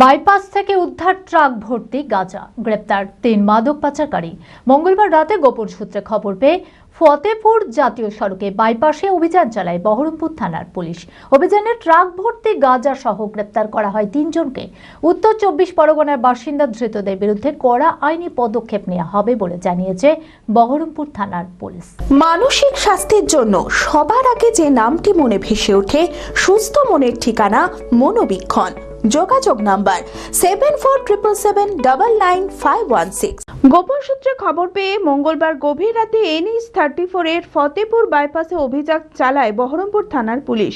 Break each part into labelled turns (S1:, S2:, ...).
S1: Bypass থেকে উদ্ধার truck ভর্তি গাঁজা। গ্রেপ্তার তিন মাদক পাচারকারী। মঙ্গলবার রাতে গোপন সূত্রে খবর পেয়ে ফতেপুর জাতীয় সড়কে বাইপাসে অভিযান চালায় বহরমপুর থানার পুলিশ। অভিযানে ট্রাক ভর্তি গাঁজা সহ গ্রেপ্তার করা হয় তিনজনকে। উত্তর চব্বিশ পরগনার বাসিন্দা ধৃতদের বিরুদ্ধে কড়া আইনি পদক্ষেপ নেওয়া হবে বলে জানিয়েছে বহরমপুর থানার পুলিশ।
S2: মানসিক স্বাস্থ্যের জন্য সবার আগে যে নামটি মনে ভেসে ওঠে, সুস্থ মনের ঠিকানা মনোবীক্ষণ। যোগাযোগ number seven four triple seven double nine five one six
S3: গোপন সূত্রে খবর পেয়ে মঙ্গলবার গভীর রাতে এনএইচ থার্টি ফোরের ফতেপুর বাইপাসে অভিযান চালায় বহরমপুর থানার পুলিশ।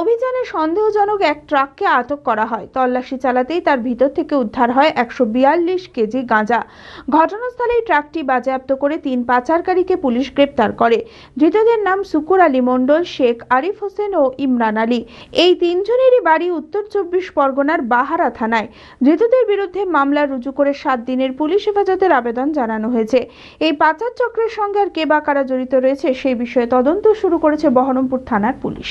S3: অভিযানে সন্দেহজনক এক ট্রাককে আটক করা হয়। তল্লাশি চালাতেই তার ভিতর থেকে উদ্ধার হয় একশো বিয়াল্লিশ কেজি গাঁজা। ঘটনাস্থলেই ট্রাকটি বাজেয়াপ্ত করে তিন পাচারকারীকে পুলিশ গ্রেপ্তার করে। ধৃতদের নাম সুকুর আলী মণ্ডল, শেখ আরিফ হোসেন ও ইমরান আলী। এই তিনজনেরই বাড়ি উত্তর চব্বিশ পরগনার বাহারা থানায়। ধৃতদের বিরুদ্ধে মামলা রুজু করে সাত দিনের পুলিশ হেফাজতের আবেদন জানানো হয়েছে। এই পাচার চক্রের সঙ্গে আর কে বা কারা জড়িত রয়েছে, সেই বিষয়ে তদন্ত শুরু করেছে বহরমপুর থানার police.